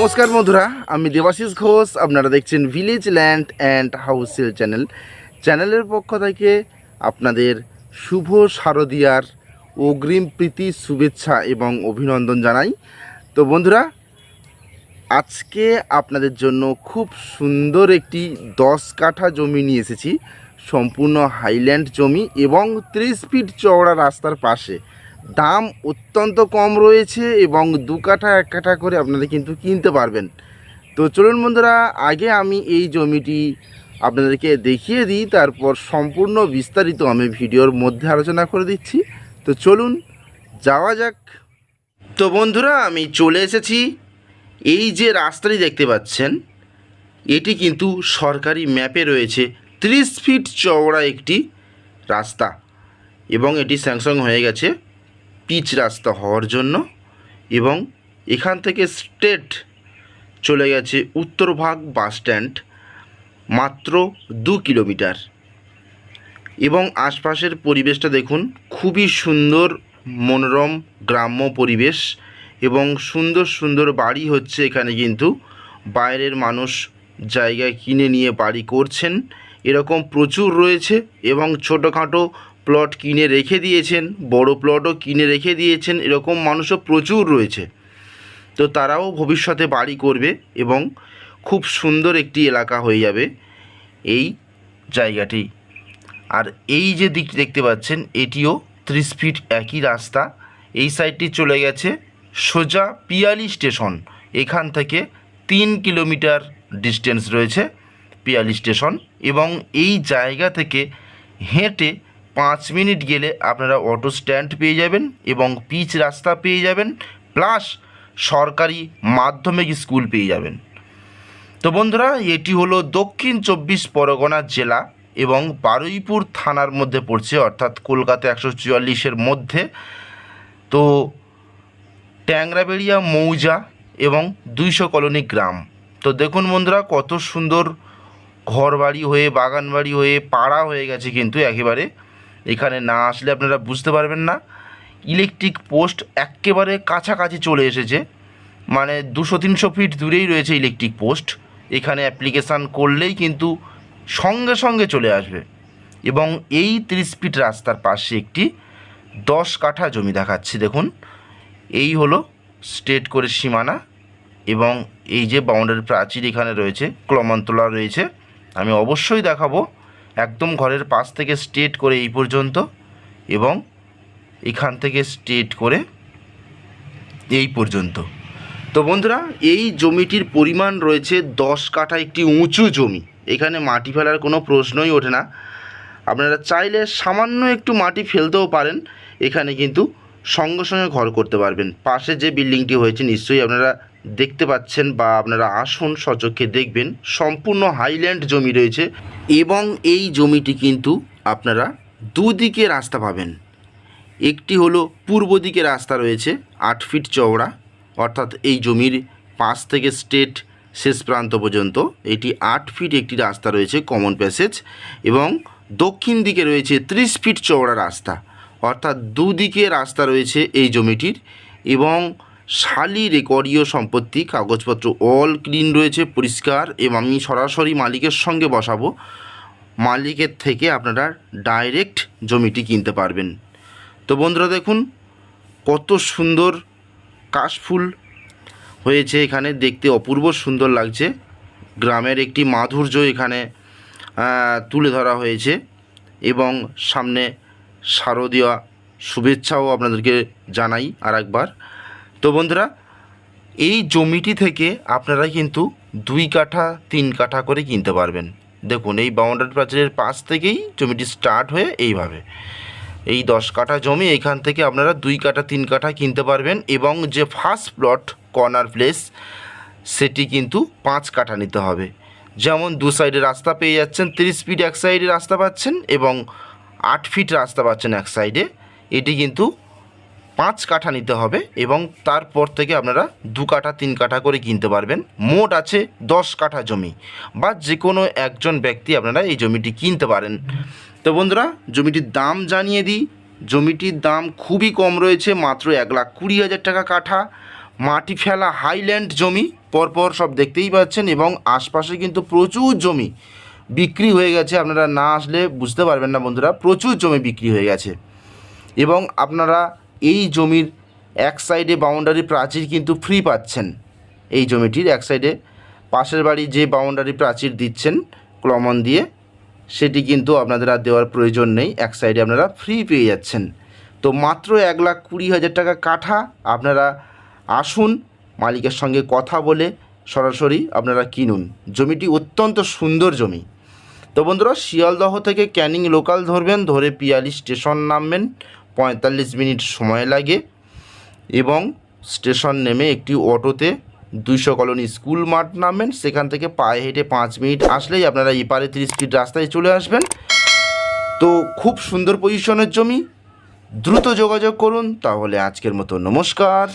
নমস্কার বন্ধুরা, আমি দেবাশিস ঘোষ, আপনারা দেখছেন village land and house sale channel চ্যানেলের পক্ষ থেকে আপনাদের শুভ শারদিয়ার অগ্রিম প্রীতি, শুভেচ্ছা এবং অভিনন্দন জানাই। তো বন্ধুরা, আজকে আপনাদের জন্য খুব সুন্দর একটি দশ কাঠা জমি নিয়ে এসেছি। সম্পূর্ণ হাইল্যান্ড জমি এবং ত্রিশ ফিট চওড়া রাস্তার পাশে। দাম অত্যন্ত কম রয়েছে এবং দু কাঠা, এক কাঠা করে আপনারা কিন্তু কিনতে পারবেন। তো চলুন বন্ধুরা, আগে আমি এই জমিটি আপনাদেরকে দেখিয়ে দিই, তারপর সম্পূর্ণ বিস্তারিত আমি ভিডিওর মধ্যে আলোচনা করে দিচ্ছি। তো চলুন, যাওয়া যাক। তো বন্ধুরা, আমি চলে এসেছি। এই যে রাস্তাটি দেখতে পাচ্ছেন, এটি কিন্তু সরকারি ম্যাপে রয়েছে। ত্রিশ ফিট চওড়া একটি রাস্তা এবং এটি স্যাংসং হয়ে গেছে। পিচ রাস্তা হওয়ার জন্য এবং এখান থেকে স্ট্রেট চলে গেছে উত্তরভাগ বাস স্ট্যান্ড মাত্র দু কিলোমিটার। এবং আশপাশের পরিবেশটা দেখুন, খুবই সুন্দর, মনোরম, গ্রাম্য পরিবেশ এবং সুন্দর সুন্দর বাড়ি হচ্ছে এখানে কিন্তু। বাইরের মানুষ জায়গায় কিনে নিয়ে বাড়ি করছেন। এরকম প্রচুর রয়েছে এবং ছোটোখাটো প্লট কিনে রেখে দিয়েছেন, বড় প্লটও কিনে রেখে দিয়েছেন, এরকম মানুষও প্রচুর রয়েছে। তো তারাও ভবিষ্যতে বাড়ি করবে এবং খুব সুন্দর একটি এলাকা হয়ে যাবে এই জায়গাটি। আর এই যে দিকটি দেখতে পাচ্ছেন, এটিও ত্রিশ ফিট একই রাস্তা। এই সাইডটি চলে গেছে সোজা পিয়ালি স্টেশন। এখান থেকে তিন কিলোমিটার ডিস্টেন্স রয়েছে পিয়ালি স্টেশন এবং এই জায়গা থেকে হেঁটে পাঁচ মিনিট গেলে আপনারা অটো স্ট্যান্ড পেয়ে যাবেন এবং পিচ রাস্তা পেয়ে যাবেন প্লাস সরকারি মাধ্যমিক স্কুল পেয়ে যাবেন। তো বন্ধুরা, এটি হলো দক্ষিণ চব্বিশ পরগনা জেলা এবং বারুইপুর থানার মধ্যে পড়ছে, অর্থাৎ কলকাতা একশো চুয়াল্লিশের মধ্যে। তো ট্যাংরাবেড়িয়া, মৌজা এবং দুইশো কলোনি গ্রাম। তো দেখুন বন্ধুরা, কত সুন্দর ঘরবাড়ি হয়ে বাগান বাড়ি হয়ে, পাড়া হয়ে গেছে কিন্তু একেবারে। এখানে না আসলে আপনারা বুঝতে পারবেন না। ইলেকট্রিক পোস্ট একেবারে কাছাকাছি চলে এসেছে। মানে দুশো, তিনশো ফিট দূরেই রয়েছে ইলেকট্রিক পোস্ট। এখানে অ্যাপ্লিকেশান করলেই কিন্তু সঙ্গে সঙ্গে চলে আসবে। এবং এই তিরিশ ফিট রাস্তার পাশে একটি দশ কাঠা জমি দেখাচ্ছি, দেখুন। এই হলো স্টেট করে সীমানা এবং এই যে বাউন্ডারি প্রাচীর এখানে রয়েছে, ক্রমন্তলা রয়েছে। আমি অবশ্যই দেখাবো একদম ঘরের পাশ থেকে স্ট্রেট করে এই পর্যন্ত এবং এখান থেকে স্ট্রেট করে এই পর্যন্ত। তো বন্ধুরা, এই জমিটির পরিমাণ রয়েছে দশ কাঠা একটি উঁচু জমি। এখানে মাটি ফেলার কোনো প্রশ্নই ওঠে না। আপনারা চাইলে সামান্য একটু মাটি ফেলতেও পারেন। এখানে কিন্তু সঙ্গে সঙ্গে ঘর করতে পারবেন। পাশে যে বিল্ডিংটি হয়েছে, নিশ্চয়ই আপনারা দেখতে পাচ্ছেন বা আপনারা আসুন সচক্ষে দেখবেন, সম্পূর্ণ হাইল্যান্ড জমি রয়েছে এবং এই জমিটি কিন্তু আপনারা দুদিকে রাস্তা পাবেন। একটি হলো পূর্ব দিকে রাস্তা রয়েছে, আট ফিট চওড়া, অর্থাৎ এই জমির পাঁচ থেকে স্টেট শেষ প্রান্ত পর্যন্ত। এটি আট ফিট একটি রাস্তা রয়েছে কমন প্যাসেজ এবং দক্ষিণ দিকে রয়েছে ত্রিশ ফিট চওড়া রাস্তা। অর্থাৎ দুদিকে রাস্তা রয়েছে এই জমিটির এবং শালি রেকর্ডীয় সম্পত্তি, কাগজপত্র অল ক্লিন রয়েছে, পরিষ্কার, এবং আমি সরাসরি মালিকের সঙ্গে বসাবো। মালিকের থেকে আপনারা ডাইরেক্ট জমিটি কিনতে পারবেন। তো বন্ধুরা দেখুন, কত সুন্দর কাশফুল হয়েছে এখানে, দেখতে অপূর্ব সুন্দর লাগছে। গ্রামের একটি মাধুর্য এখানে তুলে ধরা হয়েছে, এবং সামনে শারদীয় শুভেচ্ছাও আপনাদেরকে জানাই আর একবার তো বন্ধুরা, এই জমিটি থেকে আপনারা কিন্তু দুই কাঠা, তিন কাঠা করে কিনতে পারবেন। দেখুন, এই বাউন্ডারি প্রাচীরের পাশ থেকেই জমিটি স্টার্ট হয়ে এইভাবে। এই দশ কাঠা জমি, এখান থেকে আপনারা দুই কাঠা, তিন কাঠা কিনতে পারবেন এবং যে ফার্স্ট প্লট কর্নার প্লেস সেটি কিন্তু পাঁচ কাঠা নিতে হবে। যেমন, দু সাইডে রাস্তা পেয়ে যাচ্ছেন, তিরিশ ফিট এক সাইডে রাস্তা পাচ্ছেন এবং আট ফিট রাস্তা পাচ্ছেন এক সাইডে এটি কিন্তু পাঁচ কাঠা নিতে হবে এবং তারপর থেকে আপনারা দু কাঠা, তিন কাঠা করে কিনতে পারবেন। মোট আছে দশ কাঠা জমি বা যে কোনো একজন ব্যক্তি আপনারা এই জমিটি কিনতে পারেন। তো বন্ধুরা, জমিটির দাম জানিয়ে দিই। জমিটির দাম খুবই কম রয়েছে, মাত্র এক লাখ কুড়ি হাজার টাকা কাঠা। মাটি ফেলা হাইল্যান্ড জমি, পরপর সব দেখতেই পাচ্ছেন এবং আশপাশে কিন্তু প্রচুর জমি বিক্রি হয়ে গেছে। আপনারা না আসলে বুঝতে পারবেন না বন্ধুরা, প্রচুর জমি বিক্রি হয়ে গেছে। এবং আপনারা এই জমির এক সাইডে বাউন্ডারি প্রাচীর কিন্তু ফ্রি পাচ্ছেন। এই জমিটির এক সাইডে পাশের বাড়ি যে বাউন্ডারি প্রাচীর দিচ্ছেন ক্লমন দিয়ে, সেটি কিন্তু আপনাদের আর দেওয়ার প্রয়োজন নেই। এক সাইডে আপনারা ফ্রি পেয়ে যাচ্ছেন। তো মাত্র এক লাখ কুড়ি হাজার টাকা কাঠা আপনারা আসুন, মালিকের সঙ্গে কথা বলে সরাসরি আপনারা কিনুন। জমিটি অত্যন্ত সুন্দর জমি। তো বন্ধুরা, শিয়ালদহ থেকে ক্যানিং লোকাল ধরবেন, ধরে পিয়ালি স্টেশন নামবেন। পঁয়তাল্লিশ মিনিট সময় লাগে এবং স্টেশন নেমে একটি অটোতে দুইশো কলোনি স্কুল মাঠ নামবেন। সেখান থেকে পায়ে হেঁটে পাঁচ মিনিট আসলেই আপনারা এপারে তিরিশ ফিট রাস্তায় চলে আসবেন। তো খুব সুন্দর পজিশনের জমি। দ্রুত যোগাযোগ করুন। তাহলে আজকের মতো নমস্কার।